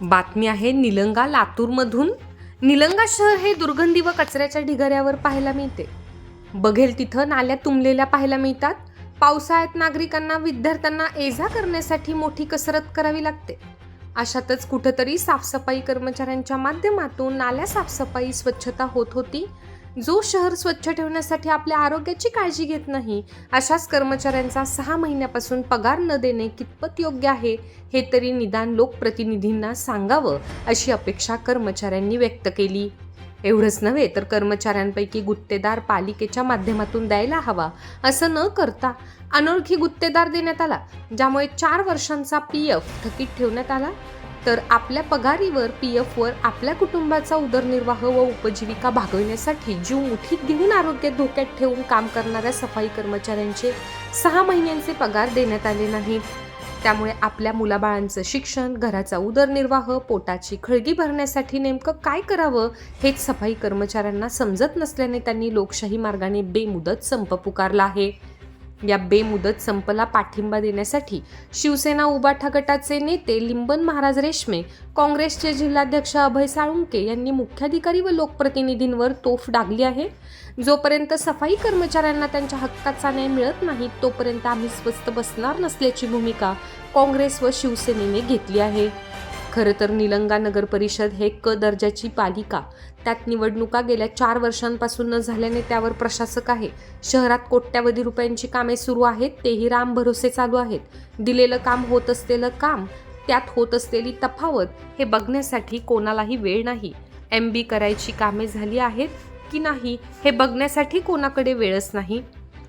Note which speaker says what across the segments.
Speaker 1: बातमी आहे निलंगा लातूरमधून. निलंगा शहर हे दुर्गंधी व कचऱ्याच्या ढिगाऱ्यावर पाहायला मिळते. बघेल तिथं नाल्या तुंबलेल्या पाहायला मिळतात. पावसाळ्यात नागरिकांना विद्यार्थ्यांना ये जा करण्यासाठी मोठी कसरत करावी लागते. अशातच कुठंतरी साफसफाई कर्मचाऱ्यांच्या माध्यमातून नाल्या साफसफाई स्वच्छता होत होती. जो शहर स्वच्छ ठेवण्यासाठी आपल्या आरोग्याची काळजी घेत नाही अशाच कर्मचाऱ्यांचा सहा महिन्यापासून पगार न देणे कितपत योग्य आहे हे तरी निदान लोकप्रतिनिधींना सांगावं अशी अपेक्षा कर्मचाऱ्यांनी व्यक्त केली. एवढंच नव्हे तर कर्मचाऱ्यांपैकी गुत्तेदार पालिकेच्या माध्यमातून द्यायला हवा असं न करता अनोळखी गुत्तेदार देण्यात आला ज्यामुळे चार वर्षांचा पी एफ थकीत ठेवण्यात आला. तर आपल्या पगारीवर पी एफवर आपल्या कुटुंबाचा उदरनिर्वाह व उपजीविका भागविण्यासाठी जीव मुठीत घेऊन आरोग्य धोक्यात ठेवून काम करणाऱ्या सफाई कर्मचाऱ्यांचे सहा महिन्यांचे पगार देण्यात आले नाहीत. त्यामुळे आपल्या मुलाबाळांचं शिक्षण घराचा उदरनिर्वाह पोटाची खळगी भरण्यासाठी नेमकं काय करावं हेच सफाई कर्मचाऱ्यांना समजत नसल्याने त्यांनी लोकशाही मार्गाने बेमुदत संप पुकारला आहे. या बेमुदत संपला पाठिंबा देण्यासाठी शिवसेना उबाठा गटाचे नेते लिंबन महाराज रेशमे काँग्रेसचे जिल्हाध्यक्ष अभय साळुंके यांनी मुख्याधिकारी व लोकप्रतिनिधींवर तोफ डागली आहे. जोपर्यंत सफाई कर्मचाऱ्यांना त्यांच्या हक्काचा न्याय मिळत नाही तोपर्यंत आम्ही स्वस्त बसणार नसल्याची भूमिका काँग्रेस व शिवसेनेने घेतली आहे. खरं तर निलंगा नगर परिषद हे क दर्जाची पालिका. त्यात निवडणुका गेल्या चार वर्षांपासून न झाल्याने त्यावर प्रशासक आहे. शहरात कोट्यावधी रुपयांची कामे सुरू आहेत तेही राम भरोसे चालू आहेत. दिलेलं काम होत असलेलं काम त्यात होत असलेली तफावत हे बघण्यासाठी कोणालाही वेळ नाही. एम बी करायची कामे झाली आहेत की नाही हे बघण्यासाठी कोणाकडे वेळच नाही.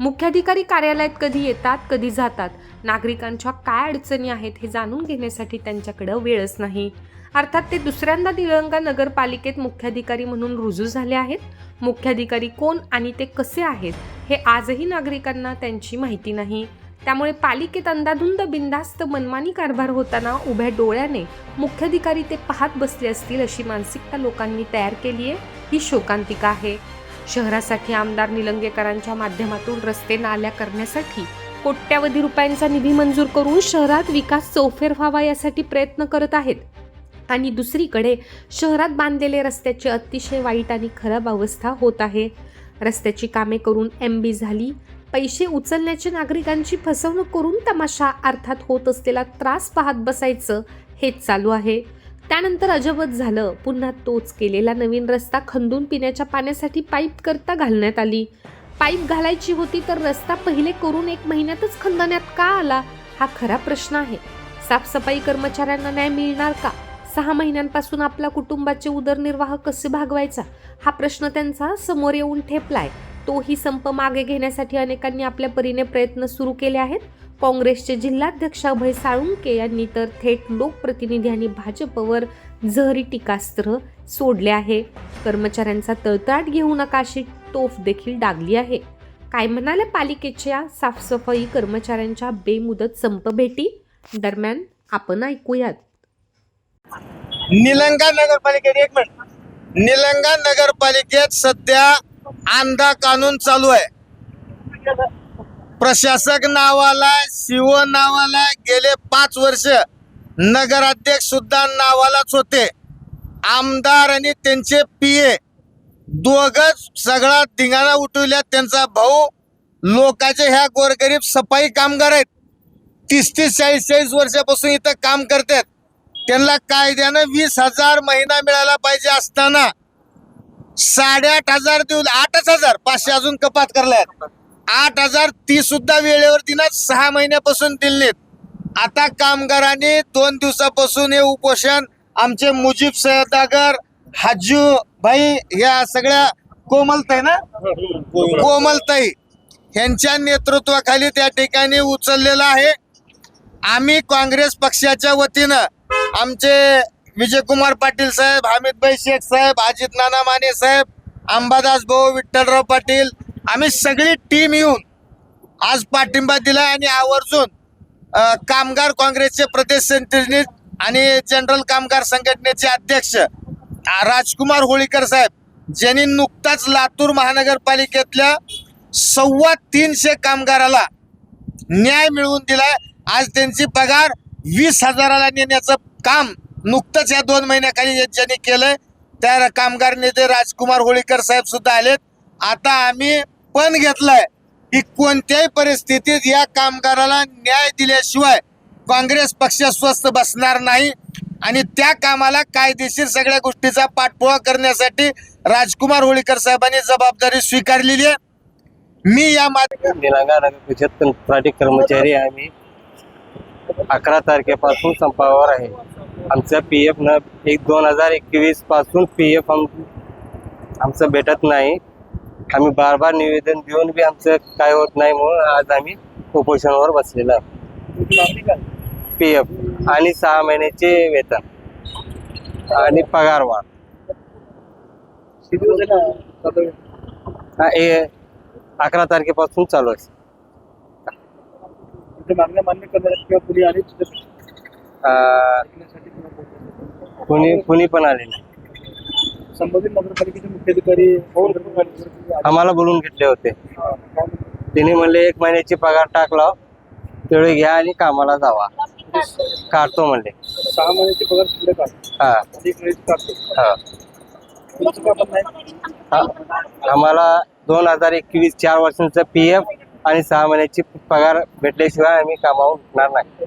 Speaker 1: मुख्याधिकारी कार्यालयात कधी येतात कधी जातात. नागरिकांच्या काय अडचणी आहेत हे जाणून घेण्यासाठी त्यांच्याकडं वेळच नाही. अर्थात ते दुसऱ्यांदा निलंगा नगरपालिकेत मुख्याधिकारी म्हणून रुजू झाले आहेत. मुख्याधिकारी कोण आणि ते कसे आहेत हे आजही नागरिकांना त्यांची माहिती नाही. त्यामुळे पालिकेत अंदाधुंद बिंदास्त मनमानी कारभार होताना उभ्या डोळ्याने मुख्याधिकारी ते पाहत बसले असतील अशी मानसिकता लोकांनी तयार केली आहे ही शोकांतिका आहे. शहरासाठी आमदार निलंगेकरांच्या माध्यमातून रस्ते नाल्या करण्यासाठी कोट्यावधी रुपयांचा निधी मंजूर करून शहरात विकास चौफेर व्हावा यासाठी प्रयत्न करत आहेत. आणि दुसरीकडे शहरात बांधलेले रस्त्याची अतिशय वाईट आणि खराब अवस्था होत आहे. रस्त्याची कामे करून एम बी झाली. पैसे उचलण्याची नागरिकांची फसवणूक करून तमाशा अर्थात होत असलेला त्रास पाहत बसायचं हेच चालू आहे. त्यानंतर अजबच झालं. पुन्हा तोच केलेला नवीन रस्ता खंदून पिण्याच्या पाण्यासाठी पाईप करता घालण्यात आली. पाईप घालायची होती तर रस्ता पहिले करून एक महिन्यातच खंदण्यात का आला? हा खरा प्रश्न आहे. साफसफाई कर्मचाऱ्यांना न्याय मिळणार का? सहा महिन्यांपासून आपल्या कुटुंबाचे उदरनिर्वाह कसे भागवायचा? हा प्रश्न त्यांचा समोर येऊन ठेपलाय. तोही संप मागे घेण्यासाठी अनेकांनी आपल्या परीने प्रयत्न सुरू केले आहेत. काँग्रेसचे जिल्हाध्यक्ष अभय साळुंके यांनी तर थेट लोकप्रतिनिधी आणि भाजपवर जहरी टीकास्त्र सोडले आहे. कर्मचाऱ्यांचा तळतळाट घेऊ नका अशी तोफ देखील डागली आहे. काय म्हणाले पालिकेच्या साफसफाई कर्मचाऱ्यांच्या बेमुदत संप भेटी? दरम्यान आपण ऐकूयात.
Speaker 2: निलंगा नगरपालिकेत एक मिनिट. निलंगा नगरपालिकेत सध्या अंधा कानून चालू आहे. प्रशासक नावाला शिव नावाला गेले पाच वर्ष. नगराध्यक्ष सुद्धा नावालाच होते. आमदार आणि त्यांचे पीए दोघच सगळा धिंगाणा उठवल्या त्यांचा भाऊ. लोकांचे ह्या गोरगरीब सफाई कामगार आहेत. तीस तीस चाळीस चाळीस वर्षापासून इथं काम करतात. त्यांना कायद्यानं वीस हजार महिना मिळाला पाहिजे असताना साडेआठ हजार देऊन आठच हजार पाचशे अजून कपात करल्यात आठ हजार ती सुद्धा वेळेवर तिनं सहा महिन्यापासून दिलेत आता कामगारांनी दोन दिवसापासून हे उपोषण आमचे मुजीब सदागर हाजू भाई या सगळ्या कोमलताई ना? कोमलताई यांच्या नेतृत्वाखाली त्या ठिकाणी उचललेलं आहे. आम्ही काँग्रेस पक्षाच्या वतीनं आमचे विजयकुमार पाटील साहेब हमीदभाई शेख साहेब अजित नाना माने साहेब अंबादास भाऊ विठ्ठलराव पाटील आम्ही सगळी टीम येऊन आज पाठिंबा दिला आणि आवर्जून कामगार काँग्रेसचे प्रदेश संघटने आणि जनरल कामगार संघटनेचे अध्यक्ष राजकुमार होळीकर साहेब ज्यांनी नुकताच लातूर महानगरपालिकेतल्या सव्वा तीनशे कामगाराला न्याय मिळवून दिलाय. आज त्यांची पगार वीस हजाराला नेण्याचं काम नुकतंच या दोन महिन्याखाली ज्यांनी केलंय त्या कामगार नेते राजकुमार होळीकर साहेब सुद्धा आलेत. आता आम्ही पण घेतलाय की कोणत्याही परिस्थितीत या कामगाराला न्याय दिल्याशिवाय काँग्रेस पक्ष स्वस्थ बसणार नाही. आणि त्या कामाला कायदेशीर सगळ्या गोष्टीचा पाठपुळा करण्यासाठी राजकुमार होळीकर साहेबांनी जबाबदारी स्वीकारलेली आहे. मी या माध्यमात
Speaker 3: कर्मचारी आम्ही अकरा तारखेपासून संपावर आहे. आमचा पी एफ न एक दोन हजार एकवीसपासून पी एफ आमचं भेटत नाही. आम्ही बार बार निवेदन देऊन बी आमचं काय होत नाही म्हणून आज आम्ही उपोषणावर बसलेलो आहे पी एफ आणि सहा महिन्याचे वेतन. आणि पगार वाढ. हा, ए अकरा तारखेपासून चालू आहे.
Speaker 4: मागण्या मान्य किंवा कुणी
Speaker 3: कुणी कुणी पण आले नाही.
Speaker 4: संबंधित नगरपालिकेचे मुख्याधिकारी
Speaker 3: आम्हाला बोलून घेतले होते.
Speaker 4: हा?
Speaker 3: तिने म्हणले एक महिन्याची पगार टाकला तेवढे घ्या आणि कामाला जावा. काढतो म्हणले.
Speaker 4: सहा महिन्याचे पगार तिकडे काढ
Speaker 3: हा.
Speaker 4: एक महिन्याची काढतो.
Speaker 3: हा. हा. आम्हाला दोन हजार एकवीस चार वर्षांचा पी एफ आणि सहा महिन्याची पगार भेटल्याशिवाय आम्ही कामावून उठणार नाही.